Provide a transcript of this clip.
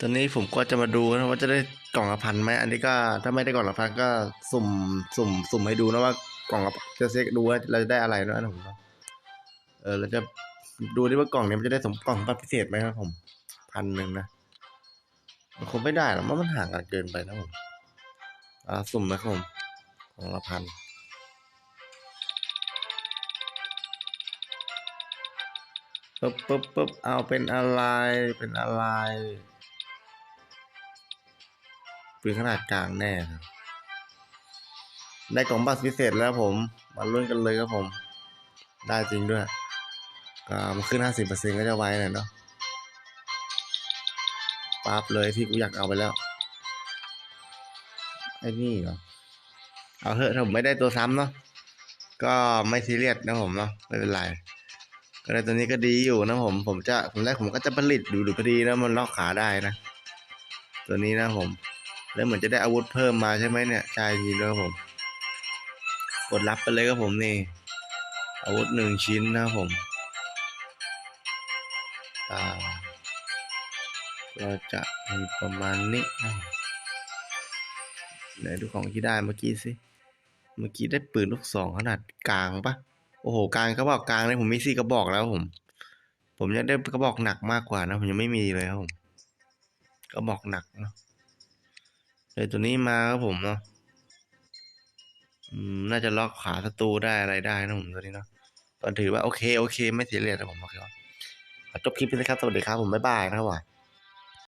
ตอนนี้ผมก็จะมาดูนะว่าจะได้กล่องละพันไหมอันนี้ก็ถ้าไม่ได้กล่องละพันก็สุ่มสุ่มสุ่มให้ดูนะว่ากล่องละจะเช็คดูว่าเราจะได้อะไรนะผมเออเราจะดูดิว่ากล่องนี้มันจะได้สมกล่องบัพิเศษไหมครับผมพันหนึ่งนะมันคงไม่ได้หรอกเพรามันห่างกันเกินไปนะผมอ่าสุ่มนะครับผมกล่องละพันปึ๊บปึ๊บปึ๊บเอาเป็นอะไรเป็นอะไร ปืนขนาดกลางแน่ครับได้กล่องบัตรพิเศษแล้วผมมาลุ้นกันเลยครับผม ได้จริงด้วยก็มาขึ้นห้าสิบเปอร์เซ็นก็จะไวหน่อยเนาะปั๊บเลยที่กูอยากเอาไปแล้ว ไอ้นี่เหรอ เอาเถอะถ้าผมไม่ได้ตัวซ้ำเนาะก็ไม่ซีเรียสนะผมเนาะไม่เป็นไรก็ได้ตัวนี้ก็ดีอยู่นะผม ผมจะผมแรกผมก็จะผลิตดูดูพอดีนะมันล็อกขาได้นะ ตัวนี้นะผม แล้วเหมือนจะได้อาวุธเพิ่มมาใช่ไหมเนี่ยใช่จริงด้วยครับผม กดรับไปเลยครับผมนี่อาวุธหนึ่งชิ้นนะครับผมอ่าเราจะมีประมาณนี้ไหนดูของที่ได้เมื่อกี้สิ เมื่อกี้ได้ปืนลูกสองขนาดกลางปะโอ้โหกลางกระบอกกลางเลยผมมีสี่กระบอกแล้วผม ผมยังได้กระบอกหนักมากกว่านะ ผมยังไม่มีเลยครับผมกระบอกหนักเนาะ เลยตัวนี้มาครับผมเนาะอืมน่าจะล็อกขาศัตรูได้อะไรได้นะผมตัวนี้เนาะตอนถือว่าโอเคโอเค ไม่เสียเรียดนะผมโอเคครับขอจบคลิปนี้นะครับ สวัสดีครับผม บ๊ายบายนะครับว่ะ